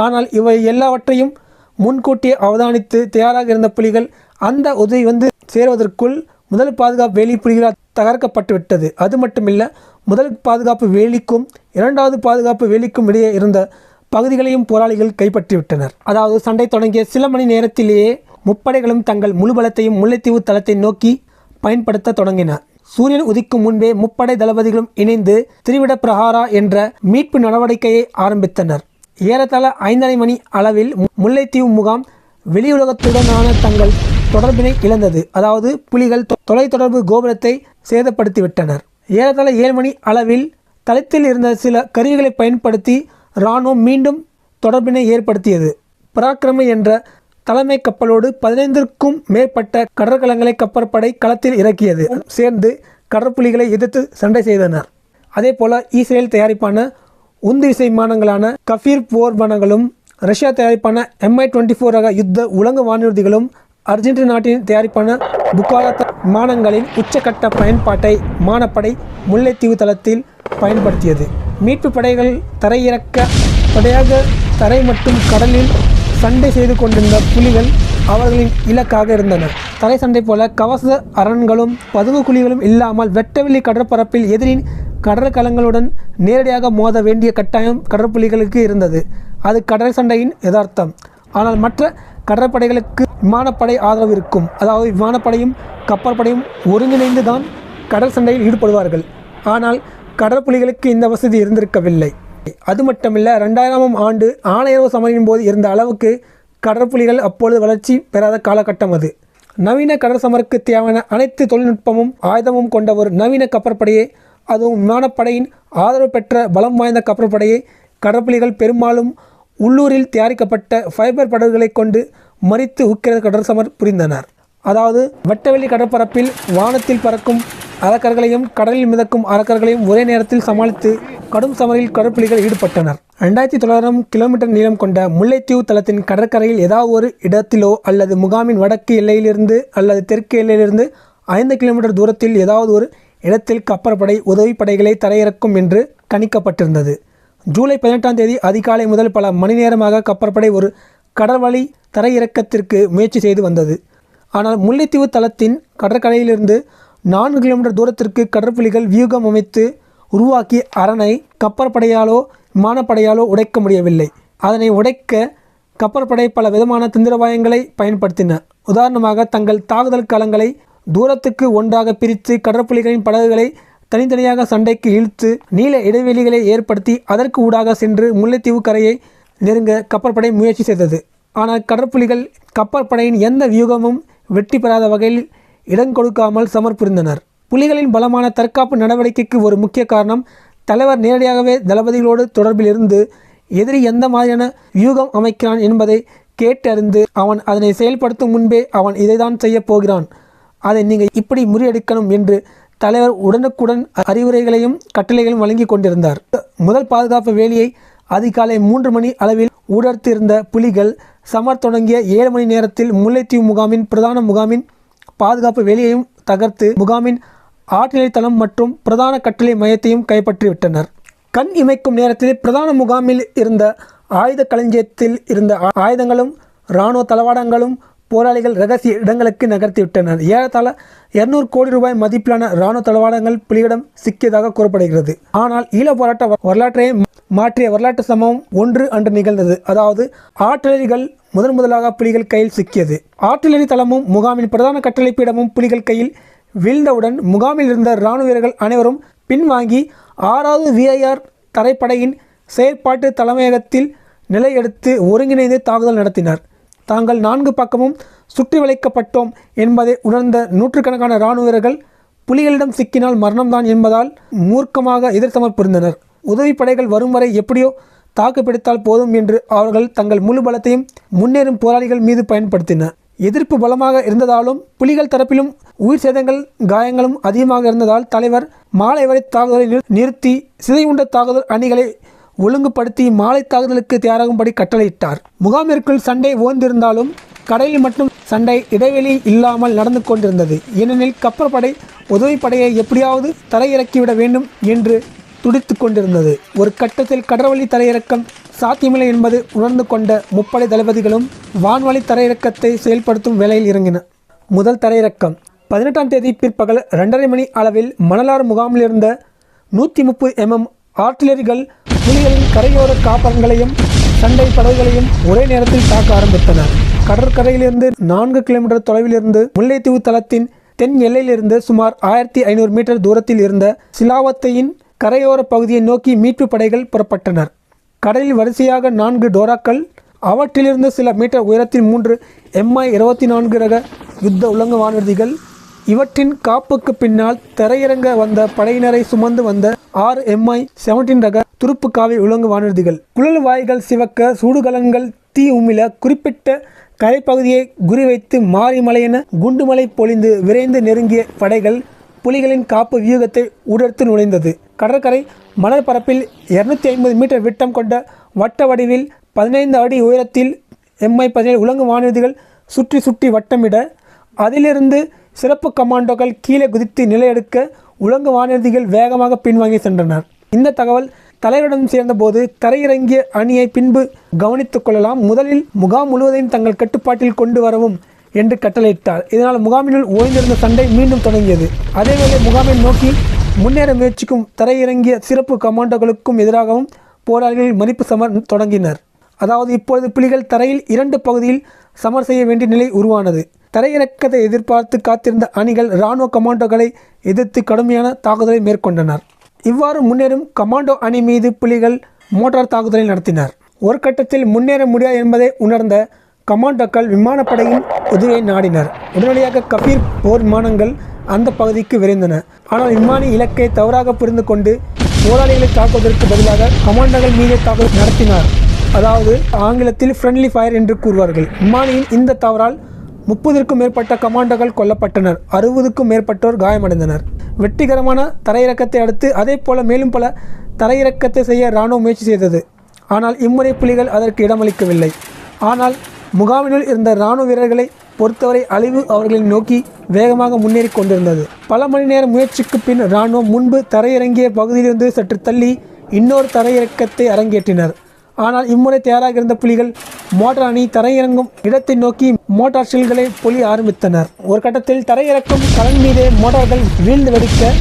ஆனால் இவை எல்லாவற்றையும் முன்கூட்டியே அவதானித்து தயாராக இருந்த புலிகள் அந்த உதவி வந்து சேருவதற்குள் முதல் பாதுகாப்பு வேலி புலிகளால் தகர்க்கப்பட்டு விட்டது. அது மட்டுமில்ல முதல் பாதுகாப்பு வேலிக்கும் இரண்டாவது பாதுகாப்பு வேலிக்கும் இடையே இருந்த பகுதிகளையும் போராளிகள் கைப்பற்றிவிட்டனர் அதாவது சண்டை தொடங்கிய சில மணி நேரத்திலேயே முப்படைகளும் தங்கள் முழு பலத்தையும் முல்லைத்தீவு தளத்தை நோக்கி பயன்படுத்த தொடங்கின. சூரியன் உதிக்கும் முன்பே முப்படை தளபதிகளும் இணைந்து திருவிட பிரஹாரா என்ற மீட்பு நடவடிக்கையை ஆரம்பித்தனர். ஏறத்தாழ ஐந்தரை மணி அளவில் மு- முல்லைத்தீவு முகாம் வெளியுலகத்துடனான தங்கள் தொடர்பினை இழந்தது. அதாவது புலிகள் தொ- தொலைத்தொடர்பு கோபுரத்தை சேதப்படுத்திவிட்டனர். ஏறத்தாழ ஏழு மணி அளவில் தளத்தில் இருந்த சில கருவிகளை பயன்படுத்தி இராணுவம் மீண்டும் தொடர்பினை ஏற்படுத்தியது. பராக்கிரம என்ற தலைமை கப்பலோடு பதினைந்திற்கும் மேற்பட்ட கடற்கலங்களை கப்பற்படை களத்தில் இறக்கியது. சேர்ந்து கடற்புலிகளை எதிர்த்து சண்டை செய்தனர். அதே போல இஸ்ரேல் தயாரிப்பான உந்து விசை விமானங்களான கஃபீர் போர் விமானங்களும் ரஷ்யா தயாரிப்பான எம்ஐ டுவெண்ட்டி ஃபோர் ரக யுத்த உலங்கு வானூர்திகளும் அர்ஜென்டினா நாட்டின் தயாரிப்பான புக்காலத்த த- விமானங்களின் உச்சக்கட்ட பயன்பாட்டை மானப்படை முல்லைத்தீவு தளத்தில் பயன்படுத்தியது. மீட்பு படைகள் தரையிறக்க படையாக தரை மற்றும் கடலில் சண்டை செய்து கொண்டிருந்த புலிகள் அவர்களின் இலக்காக இருந்தனர் தரை சண்டை போல கவச அரண்களும் பதுங்கு குழிகளும் இல்லாமல் வெட்டவெளி கடற்பரப்பில் எதிரின் கடற்கலங்களுடன் நேரடியாக மோத வேண்டிய கட்டாயம் கடற்புலிகளுக்கு இருந்தது. அது கடல் சண்டையின் யதார்த்தம். ஆனால் மற்ற கடற்படைகளுக்கு விமானப்படை ஆதரவு இருக்கும். அதாவது விமானப்படையும் கப்பற்படையும் ஒருங்கிணைந்து தான் கடல் சண்டையில் ஈடுபடுவார்கள். ஆனால் கடற்புலிகளுக்கு இந்த வசதி இருந்திருக்கவில்லை. அது மட்டுமில்ல ரெண்டாயிரமாம் ஆண்டு ஆணையரவு சமரின் போது இருந்த அளவுக்கு கடற்புலிகள் அப்பொழுது வளர்ச்சி பெறாத காலகட்டம் அது. நவீன கடற்சமருக்கு தேவையான அனைத்து தொழில்நுட்பமும் ஆயுதமும் கொண்ட ஒரு நவீன கப்பற்படையே அதுவும் விமானப்படையின் ஆதரவு பெற்ற பலம் வாய்ந்த கப்பற்படையை கடற்புலிகள் பெரும்பாலும் உள்ளூரில் தயாரிக்கப்பட்ட ஃபைபர் படகுகளை கொண்டு மறித்து உக்கிர கடற்சமர் புரிந்தனர். அதாவது வெட்டவெளி கடற்பரப்பில் வானத்தில் பறக்கும் அரக்கர்களையும் கடலில் மிதக்கும் அரக்கர்களையும் ஒரே நேரத்தில் சமாளித்து கடும் சமரில் கடற்புலிகள் ஈடுபட்டனர். ரெண்டாயிரத்தி தொள்ளாயிரம் கிலோமீட்டர் நீளம் கொண்ட முல்லைத்தீவு தளத்தின் கடற்கரையில் ஏதாவது ஒரு இடத்திலோ அல்லது முகாமின் வடக்கு எல்லையிலிருந்து அல்லது தெற்கு எல்லையிலிருந்து ஐந்து கிலோமீட்டர் தூரத்தில் ஏதாவது ஒரு இடத்தில் கப்பற்படை உதவி படைகளை தரையிறக்கும் என்று கணிக்கப்பட்டிருந்தது. ஜூலை பதினெட்டாம் தேதி அதிகாலை முதல் பல மணி நேரமாக கப்பற்படை ஒரு கடற்வழி தரையிறக்கத்திற்கு முயற்சி செய்து வந்தது. ஆனால் முல்லைத்தீவு தளத்தின் கடற்கரையிலிருந்து நான்கு கிலோமீட்டர் தூரத்திற்கு கடற்புலிகள் வியூகம் அமைத்து உருவாக்கிய அரணை கப்பற்படையாலோ விமானப்படையாலோ உடைக்க முடியவில்லை. அதனை உடைக்க கப்பற்படை பல விதமான தந்திரவாயங்களை பயன்படுத்தின. உதாரணமாக தங்கள் தாக்குதல் களங்களை தூரத்துக்கு ஒன்றாக பிரித்து கடற்புலிகளின் படகுகளை தனித்தனியாக சண்டைக்கு இழுத்து நீள இடைவெளிகளை ஏற்படுத்தி அதற்கு ஊடாக சென்று முல்லைத்தீவு கரையை நெருங்க கப்பற்படை முயற்சி செய்தது. ஆனால் கடற்புலிகள் கப்பற்படையின் எந்த வியூகமும் வெற்றி பெறாத வகையில் இடம் கொடுக்காமல் சமர்ப்பிருந்தனர். புலிகளின் பலமான தற்காப்பு நடவடிக்கைக்கு ஒரு முக்கிய காரணம் தலைவர் நேரடியாகவே தளபதிகளோடு தொடர்பில் இருந்து எதிரி எந்த மாதிரியான வியூகம் அமைக்கிறான் என்பதை கேட்டறிந்து அவன் அதனை செயல்படுத்தும் முன்பே அவன் இதைதான் செய்யப் போகிறான். அதை நீங்கள் இப்படி முறியடிக்கணும் என்று தலைவர் உடனுக்குடன் அறிவுரைகளையும் கட்டளைகளையும் வழங்கி கொண்டிருந்தார். முதல் பாதுகாப்பு வேலியை அதிகாலை மூன்று மணி அளவில் ஊடர்த்திருந்த புலிகள் சமர் தொடங்கிய ஏழு மணி நேரத்தில் முல்லைத்தீவு முகாமின் பிரதான முகாமின் பாதுகாப்பு வேலியையும் தகர்த்து முகாமின் ஆற்றிலை தளம் மற்றும் பிரதான கட்டளை மையத்தையும் கைப்பற்றிவிட்டனர். கண் இமைக்கும் நேரத்தில் பிரதான முகாமில் இருந்த ஆயுத களஞ்சியத்தில் இருந்த ஆயுதங்களும் இராணுவ தளவாடங்களும் போராளிகள் ரகசிய இடங்களுக்கு நகர்த்திவிட்டனர். ஏறத்தாழ இருநூறு கோடி ரூபாய் மதிப்பிலான இராணுவ தளவாடங்கள் புலியிடம் சிக்கியதாக கூறப்படுகிறது. ஆனால் ஈழ போராட்ட வ- வரலாற்றையே மாற்றிய வரலாற்று சம்பவம் ஒன்று அன்று நிகழ்ந்தது. அதாவது ஆற்றலரிகள் முதன் முதலாக புலிகள் கையில் சிக்கியது. ஆற்றலரி தளமும் முகாமின் பிரதான கட்டளை பீடமும் புலிகள் கையில் வீழ்ந்தவுடன் முகாமில் இருந்த இராணுவ வீரர்கள் அனைவரும் பின்வாங்கி ஆறாவது விஐஆர் தரைப்படையின் செயற்பாட்டு தலைமையகத்தில் நிலையெடுத்து ஒருங்கிணைந்து தாக்குதல் நடத்தினர். தாங்கள் நான்கு பக்கமும் சுற்றி வளைக்கப்பட்டோம் என்பதை உணர்ந்த நூற்றுக்கணக்கான இராணுவ வீரர்கள் புலிகளிடம் சிக்கினால் மரணம்தான் என்பதால் மூர்க்கமாக எதிர்த்தமர்ப்பிருந்தனர் புரிந்தனர். உதவி படைகள் வரும் வரை எப்படியோ தாக்கு பிடித்தால் போதும் என்று அவர்கள் தங்கள் முழு பலத்தையும் முன்னேறும் போராளிகள் மீது பயன்படுத்தினர் எதிர்ப்பு பலமாக இருந்ததாலும் புலிகள் தரப்பிலும் உயிர் சேதங்கள் காயங்களும் அதிகமாக இருந்ததால் தலைவர் மாலை வரை தாக்குதலை நிறு- நிறுத்தி சிதையுண்ட தாக்குதல் அணிகளை ஒழுங்குபடுத்தி மாலை தாக்குதலுக்கு தயாராகும்படி கட்டளையிட்டார். முகாமிற்குள் சண்டை ஓய்ந்திருந்தாலும் கடலில் மட்டும் சண்டை இடைவெளி இல்லாமல் நடந்து கொண்டிருந்தது. ஏனெனில் கப்பற்படை உதவிப்படையை எப்படியாவது தரையிறக்கிவிட வேண்டும் என்று துடித்து கொண்டிருந்தது. ஒரு கட்டத்தில் கடற்வழி தரையிறக்கம் சாத்தியமில்லை என்பது உணர்ந்து கொண்ட முப்படை தளபதிகளும் வான்வழி தரையிறக்கத்தை செயல்படுத்தும் வேலையில் இறங்கின. முதல் தரையிறக்கம். பதினெட்டாம் தேதி பிற்பகல் ரெண்டரை மணி அளவில் மணலார் முகாமில் இருந்த நூற்றி முப்பது எம்எம் ஆர்டிலரிகள் புலிகளின் கரையோர காப்பகங்களையும் சண்டை படகுகளையும் ஒரே நேரத்தில் தாக்க ஆரம்பித்தனர். கடற்கரையிலிருந்து நான்கு கிலோமீட்டர் தொலைவில் இருந்து முல்லைத்தீவு தளத்தின் தென் எல்லையிலிருந்து சுமார் ஆயிரத்தி ஐநூறு மீட்டர் தூரத்தில் இருந்த சிலாவத்தையின் கரையோர பகுதியை நோக்கி மீட்பு படைகள் புறப்பட்டனர். கடலில் வரிசையாக நான்கு டோராக்கள் அவற்றிலிருந்து சில மீட்டர் உயரத்தில் மூன்று எம்ஐ இருபத்தி நான்கு ரக யுத்த உலங்க வானூர்திகள் இவற்றின் காப்புக்கு பின்னால் தரையிறங்க வந்த படையினரை சுமந்து வந்த ஆறு எம்ஐ செவன்டீன் ரக துருப்பு காவி உலங்கு வானூர்திகள். குழல் வாய்கள் சிவக்க சூடுகலன்கள் தீ உமிழ குறிப்பிட்ட கரைப்பகுதியை குறிவைத்து மாரிமலை என குண்டுமலை பொழிந்து விரைந்து நெருங்கிய படைகள் புலிகளின் காப்பு வியூகத்தை உடர்த்து நுழைந்தது. கடற்கரை மணற்பரப்பில் இருநூத்தி ஐம்பது மீட்டர் விட்டம் கொண்ட வட்ட வடிவில் பதினைந்து அடி உயரத்தில் எம்ஐ பதினேழு உலங்கு வானூர்திகள் சுற்றி சுற்றி வட்டமிட அதிலிருந்து சிறப்பு கமாண்டோக்கள் கீழே குதித்து நிலையெடுக்க உலங்கு வானூர்திகள் வேகமாக பின்வாங்கி சென்றனர். இந்த தகவல் தலைவரிடம் சேர்ந்தபோது தரையிறங்கிய அணியை பின்பு கவனித்துக் கொள்ளலாம். முதலில் முகாம் முழுவதையும் தங்கள் கட்டுப்பாட்டில் கொண்டு வரவும் என்று கட்டளையிட்டார். இதனால் முகாமினுள் ஓய்ந்திருந்த சண்டை மீண்டும் தொடங்கியது. அதேவேளை முகாமை நோக்கி முன்னேற முயற்சிக்கும் தரையிறங்கிய சிறப்பு கமாண்டோக்களுக்கும் எதிராகவும் போராளிகள் மதிப்பு சமர் தொடங்கினர். அதாவது இப்பொழுது புலிகள் தரையில் இரண்டு பகுதியில் சமர் செய்ய வேண்டிய நிலை உருவானது. தரையிறக்கத்தை எதிர்பார்த்து காத்திருந்த அணிகள் இராணுவ கமாண்டோக்களை எதிர்த்து கடுமையான தாக்குதலை மேற்கொண்டனர். இவ்வாறு முன்னேறும் கமாண்டோ அணி மீது புலிகள் மோட்டார் தாக்குதலை நடத்தினர். ஒரு கட்டத்தில் முன்னேற முடியாது என்பதை உணர்ந்த கமாண்டோக்கள் விமானப்படையின் உதவியை நாடினர். உடனடியாக கபீர் போர் விமானங்கள் அந்த பகுதிக்கு விரைந்தன. ஆனால் விமானி இலக்கை தவறாக புரிந்து கொண்டு போராளிகளை தாக்குவதற்கு பதிலாக கமாண்டோக்கள் மீது தாக்குதல் நடத்தினார். அதாவது ஆங்கிலத்தில் ஃப்ரெண்ட்லி ஃபயர் என்று கூறுவார்கள். விமானியின் இந்த தவறால் முப்பதிற்கும் மேற்பட்ட கமாண்டோக்கள் கொல்லப்பட்டனர். அறுபதுக்கும் மேற்பட்டோர் காயமடைந்தனர். வெற்றிகரமான தரையிறக்கத்தை அடுத்து அதே போல மேலும் பல தரையிறக்கத்தை செய்ய இராணுவம் முயற்சி செய்தது. ஆனால் இம்முறை புலிகள் அதற்கு இடமளிக்கவில்லை. ஆனால் முகாமினுள் இருந்த இராணுவ வீரர்களை பொறுத்தவரை அழிவு அவர்களை நோக்கி வேகமாக முன்னேறி கொண்டிருந்தது. பல மணி நேர முயற்சிக்கு பின் இராணுவம் முன்பு தரையிறங்கிய பகுதியிலிருந்து சற்று தள்ளி இன்னொரு தரையிறக்கத்தை அரங்கேற்றினர். ஆனால் இம்முறை தயாராக இருந்த புலிகள் மோட்டார் அணி தரையிறங்கும் இடத்தை நோக்கி மோட்டார் ஷெல்களை பொழி ஆரம்பித்தனர். ஒரு கட்டத்தில் தரையிறக்கும் கலன் மீதே மோட்டார்கள் வீழ்ந்து வெடிக்க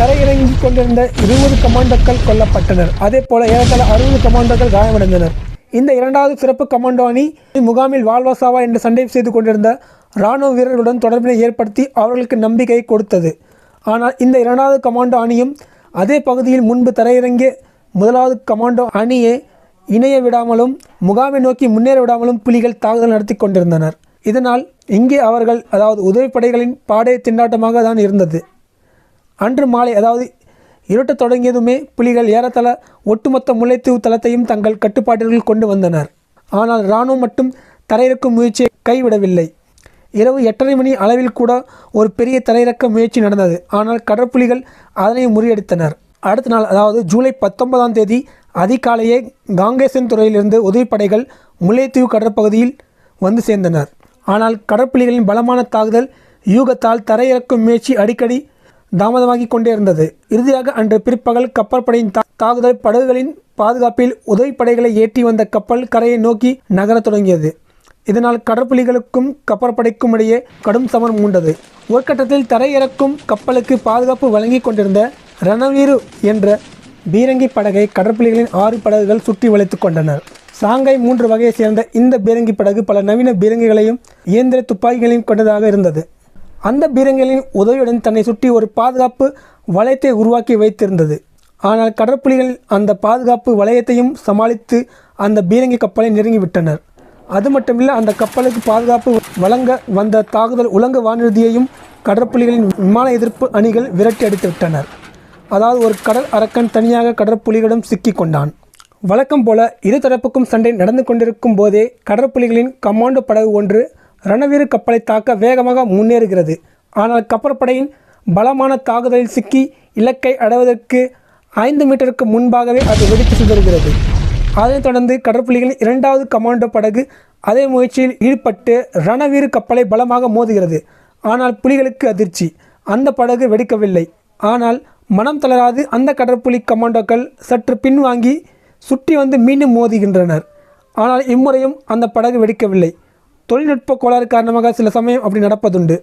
தரையிறங்கி கொண்டிருந்த இருபது கமாண்டோக்கள் கொல்லப்பட்டனர். அதே போல ஏறத்தாழ அறுபது கமாண்டோக்கள் காயமடைந்தனர். இந்த இரண்டாவது சிறப்பு கமாண்டோ அணி முகாமில் வால்வாசாவா என்று சண்டை செய்து கொண்டிருந்த இராணுவ வீரர்களுடன் தொடர்பினை ஏற்படுத்தி அவர்களுக்கு நம்பிக்கையை கொடுத்தது. ஆனால் இந்த இரண்டாவது கமாண்டோ அணியும் அதே பகுதியில் முன்பு தரையிறங்கிய முதலாவது கமாண்டோ அணியை இணைய விடாமலும் முகாமை நோக்கி முன்னேற விடாமலும் புலிகள் தாக்குதல் நடத்தி கொண்டிருந்தனர். இதனால் இங்கே அவர்கள் அதாவது உதவிப்படைகளின் பாடே திண்டாட்டமாக தான் இருந்தது. அன்று மாலை அதாவது இருட்டத் தொடங்கியதுமே புலிகள் ஏறத்தள ஒட்டுமொத்த முல்லைத்தீவு தளத்தையும் தங்கள் கட்டுப்பாட்டிற்குள் கொண்டு வந்தனர். ஆனால் இராணுவம் மட்டும் தரையிறக்கும் முயற்சியை கைவிடவில்லை. இரவு எட்டரை மணி அளவில் கூட ஒரு பெரிய தரையிறக்க முயற்சி நடந்தது. ஆனால் கடற்புலிகள் அதனை முறியடித்தனர். அடுத்த நாள் அதாவது ஜூலை பத்தொன்பதாம் தேதி அதிகாலையே காங்கேசன் துறையிலிருந்து உதவிப்படைகள் முல்லைத்தீவு கடற்பகுதியில் வந்து சேர்ந்தனர். ஆனால் கடற்புலிகளின் பலமான தாக்குதல் யூகத்தால் தரையிறக்கும் முயற்சி அடிக்கடி தாமதமாகிக் கொண்டே இருந்தது. இறுதியாக அன்று பிற்பகல் கப்பற்படையின் தா- தாக்குதல் படகுகளின் பாதுகாப்பில் உதவிப்படைகளை ஏற்றி வந்த கப்பல் கரையை நோக்கி நகரத் தொடங்கியது. இதனால் கடற்புலிகளுக்கும் கப்பற்படைக்கும் இடையே கடும் சமரம் மூண்டது ஒரு கட்டத்தில் தரையிறக்கும் கப்பலுக்கு பாதுகாப்பு வழங்கிக் கொண்டிருந்த ரணவீரு என்ற பீரங்கி படகை கடற்பிலிகளின் ஆறு படகுகள் சுற்றி வளைத்துக் கொண்டனர். சாங்கை மூன்று வகையைச் சேர்ந்த இந்த பீரங்கி படகு பல நவீன பீரங்கிகளையும் இயந்திர துப்பாக்கிகளையும் கொண்டதாக இருந்தது. அந்த பீரங்கிகளின் உதவியுடன் தன்னை சுற்றி ஒரு பாதுகாப்பு வளையத்தை உருவாக்கி வைத்திருந்தது. ஆனால் கடற்புலிகள் அந்த பாதுகாப்பு வளையத்தையும் சமாளித்து அந்த பீரங்கி கப்பலை நெருங்கிவிட்டனர் அது மட்டுமில்லை அந்த கப்பலுக்கு பாதுகாப்பு வழங்க வந்த தாக்குதல் உலங்க வானூர்தியையும் கடற்புலிகளின் விமான எதிர்ப்பு அணிகள் விரட்டி அடித்து விட்டனர். அதாவது ஒரு கடல் அரக்கன் தனியாக கடற்புலிகளிடம் சிக்கிக் கொண்டான் வழக்கம் போல இரு தரப்புக்கும் சண்டை நடந்து கொண்டிருக்கும் போதே கடற்புலிகளின் கமாண்டோ படகு ஒன்று ரணவீர கப்பலை தாக்க வேகமாக முன்னேறுகிறது. ஆனால் கப்பற்படையின் பலமான தாக்குதலில் சிக்கி இலக்கை அடைவதற்கு ஐந்து மீட்டருக்கு முன்பாகவே அது வெடித்து சிதறுகிறது. அதைத் தொடர்ந்து கடற்புலிகளின் இரண்டாவது கமாண்டோ படகு அதே முயற்சியில் ஈடுபட்டு ரணவீர கப்பலை பலமாக மோதுகிறது. ஆனால் புலிகளுக்கு அதிர்ச்சி. அந்த படகு வெடிக்கவில்லை. ஆனால் மனம் தளராது அந்த கடற்புலி கமாண்டோக்கள் சற்று பின்வாங்கி சுற்றி வந்து மீண்டும் மோதுகின்றனர். ஆனால் இம்முறையும் அந்த படகு வெடிக்கவில்லை. தொழில்நுட்ப கோளாறு காரணமாக சில சமயம் அப்படி நடப்பதுண்டு.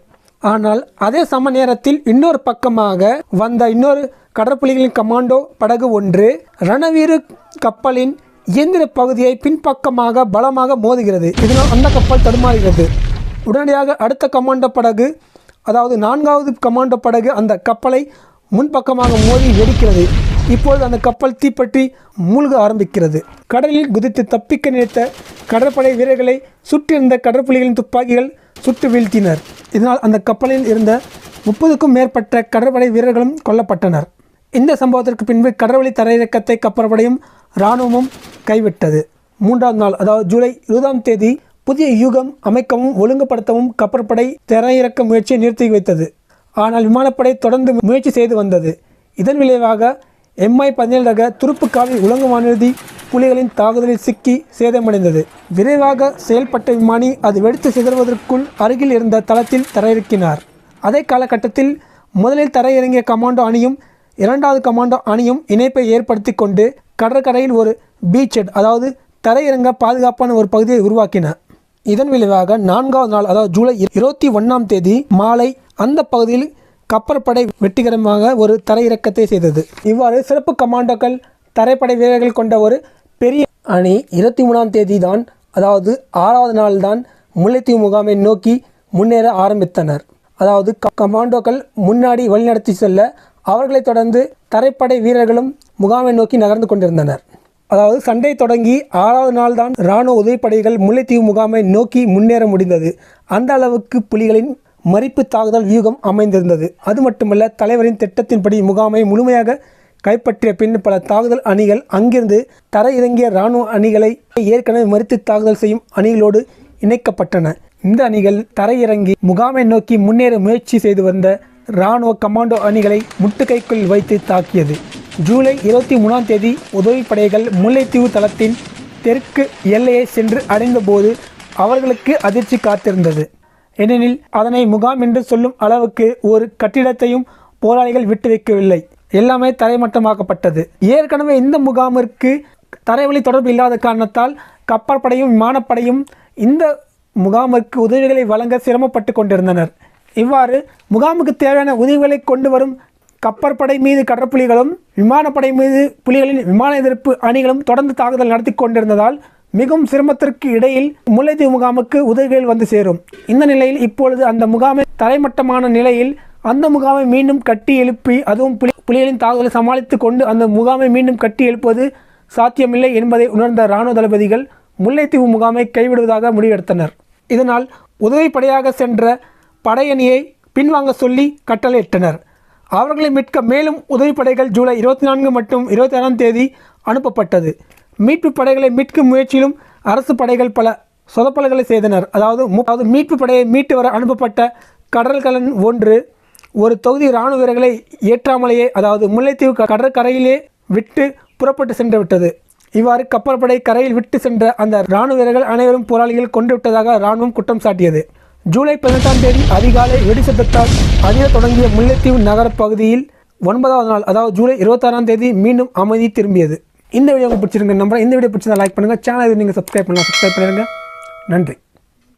ஆனால் அதே சம நேரத்தில் இன்னொரு பக்கமாக வந்த இன்னொரு கடற்புலிகளின் கமாண்டோ படகு ஒன்று ரணவீரு கப்பலின் இயந்திர பகுதியை பின்பக்கமாக பலமாக மோதுகிறது. இதனால் அந்த கப்பல் தடுமாறுகிறது. உடனடியாக அடுத்த கமாண்டோ படகு அதாவது நான்காவது கமாண்டோ படகு அந்த கப்பலை முன்பக்கமாக மோதி வெடிக்கிறது. இப்பொழுது அந்த கப்பல் தீப்பற்றி மூழ்க ஆரம்பிக்கிறது. கடலில் குதித்து தப்பிக்க நினைத்த கடற்படை வீரர்களை சுற்றியிருந்த கடற்புலிகளின் துப்பாக்கிகள் சுட்டு வீழ்த்தினர். இதனால் அந்த கப்பலில் இருந்த முப்பதுக்கும் மேற்பட்ட கடற்படை வீரர்களும் கொல்லப்பட்டனர். இந்த சம்பவத்திற்கு பின்பு கடற்வழி தரையிறக்கத்தை கப்பற்படையும் இராணுவமும் கைவிட்டது. மூன்றாம் நாள் அதாவது ஜூலை இருபதாம் தேதி புதிய யூகம் அமைக்கவும் ஒழுங்குபடுத்தவும் கப்பற்படை தரையிறக்க முயற்சியை நிறுத்தி வைத்தது. ஆனால் விமானப்படை தொடர்ந்து முயற்சி செய்து வந்தது. இதன் விளைவாக எம்ஐ பதினேழு ரக துருப்புக்காவி உலங்கு வானூர்தி புலிகளின் தாக்குதலில் சிக்கி சேதமடைந்தது. விரைவாக செயல்பட்ட விமானி அது வெடித்து சிதறுவதற்குள் அருகில் இருந்த தளத்தில் தரையிறக்கினார். அதே காலகட்டத்தில் முதலில் தரையிறங்கிய கமாண்டோ அணியும் இரண்டாவது கமாண்டோ அணியும் இணைப்பை ஏற்படுத்தி கொண்டு கடற்கரையில் ஒரு பீச்செட் அதாவது தரையிறங்க பாதுகாப்பான ஒரு பகுதியை உருவாக்கின. இதன் விளைவாக நான்காவது நாள் அதாவது ஜூலை இருபத்தி ஒன்றாம் தேதி மாலை அந்த பகுதியில் கப்பற்படை வெற்றிகரமாக ஒரு தரையிறக்கத்தை செய்தது. இவ்வாறு சிறப்பு கமாண்டோக்கள் தரைப்படை வீரர்கள் கொண்ட ஒரு பெரிய அணி இருபத்தி மூணாம் தேதி தான் அதாவது ஆறாவது நாள் தான் முல்லைத்தீவு முகாமை நோக்கி முன்னேற ஆரம்பித்தனர். அதாவது க- கமாண்டோக்கள் முன்னாடி வழிநடத்தி செல்ல அவர்களைத் தொடர்ந்து தரைப்படை வீரர்களும் முகாமை நோக்கி நகர்ந்து கொண்டிருந்தனர். அதாவது சண்டை தொடங்கி ஆறாவது நாள் தான் இராணுவ உதவிப்படைகள் முல்லைத்தீவு முகாமை நோக்கி முன்னேற முடிந்தது. அந்த அளவுக்கு புலிகளின் மறிப்பு தாக்குதல் வியூகம் அமைந்திருந்தது. அது மட்டுமல்ல தலைவரின் திட்டத்தின்படி முகாமை முழுமையாக கைப்பற்றிய பின் பல தாக்குதல் அணிகள் அங்கிருந்து தர இறங்கிய இராணுவ அணிகளை ஏற்கனவே மறித்து தாக்குதல் செய்யும் அணிகளோடு இணைக்கப்பட்டன. இந்த அணிகள் தரையிறங்கி முகாமை நோக்கி முன்னேற முயற்சி செய்து வந்த இராணுவ கமாண்டோ அணிகளை முட்டுக்கைக்குள் வைத்து தாக்கியது. ஜூலை இருபத்தி மூணாம் தேதி உதவிப்படைகள் முல்லைத்தீவு தளத்தின் தெற்கு எல்லையை சென்று அடைந்தபோது அவர்களுக்கு அதிர்ச்சி காத்திருந்தது. ஏனெனில் அதனை முகாம் என்று சொல்லும் அளவுக்கு ஒரு கட்டிடத்தையும் போராளிகள் விட்டு வைக்கவில்லை எல்லாமே தரைமட்டமாக்கப்பட்டது. ஏற்கனவே இந்த முகாமிற்கு தரைவழி தொடர்பு இல்லாத காரணத்தால் கப்பற்படையும் விமானப்படையும் இந்த முகாமிற்கு உதவிகளை வழங்க சிரமப்பட்டு கொண்டிருந்தனர். இவ்வாறு முகாமுக்கு தேவையான உதவிகளை கொண்டு வரும் கப்பற்படை மீது கடற்புலிகளும் விமானப்படை மீது புலிகளின் விமான எதிர்ப்பு அணிகளும் தொடர்ந்து தாக்குதல் நடத்தி கொண்டிருந்ததால் மிகவும் சிரமத்திற்கு இடையில் முல்லைத்தீவு முகாமுக்கு உதவிகள் வந்து சேரும். இந்த நிலையில் இப்பொழுது அந்த முகாமை தரைமட்டமான நிலையில் அந்த முகாமை மீண்டும் கட்டி எழுப்பி அதுவும் புலி புலிகளின் தாக்குதலை சமாளித்து கொண்டு அந்த முகாமை மீண்டும் கட்டி எழுப்புவது சாத்தியமில்லை என்பதை உணர்ந்த இராணுவ தளபதிகள் முல்லைத்தீவு முகாமை கைவிடுவதாக முடிவெடுத்தனர். இதனால் உதவிப்படையாக சென்ற படையணியை பின்வாங்க சொல்லி கட்டளையிட்டனர். அவர்களை மீட்க மேலும் உதவிப்படைகள் ஜூலை இருபத்தி நான்கு மற்றும் இருபத்தி ஆறாம் தேதி அனுப்பப்பட்டது. மீட்பு படைகளை மீட்கும் முயற்சியிலும் அரசு படைகள் பல சொதப்பல்களை செய்தனர். அதாவது அதாவது மீட்பு படையை மீட்டு வர அனுப்பப்பட்ட கடற்கலன் ஒன்று ஒரு தொகுதி இராணுவ வீரர்களை ஏற்றாமலேயே அதாவது முல்லைத்தீவு கடற்கரையிலே விட்டு புறப்பட்டு சென்று விட்டது. இவ்வாறு கப்பற்படை கரையில் விட்டு சென்ற அந்த இராணுவ வீரர்கள் அனைவரும் போராளிகள் கொண்டு விட்டதாக இராணுவம் குற்றம் சாட்டியது. ஜூலை பதினெட்டாம் தேதி அதிகாலை வெடி சத்தத்தால் அதிர தொடங்கிய முல்லைத்தீவு நகரப் பகுதியில் ஒன்பதாவது நாள் அதாவது ஜூலை இருபத்தாறாம் தேதி மீண்டும் அமைதி திரும்பியது. இந்த வீடியோ உங்களுக்கு பிடிச்சிருங்க நம்புறேன். இந்த வீடியோ பிடிச்சிருந்தா லைக் பண்ணுங்கள் சேனல் நீங்கள் சப்ஸ்கிரைப் பண்ணலாம். சப்ஸ்கிரைப் பண்ணிடுங்க. நன்றி.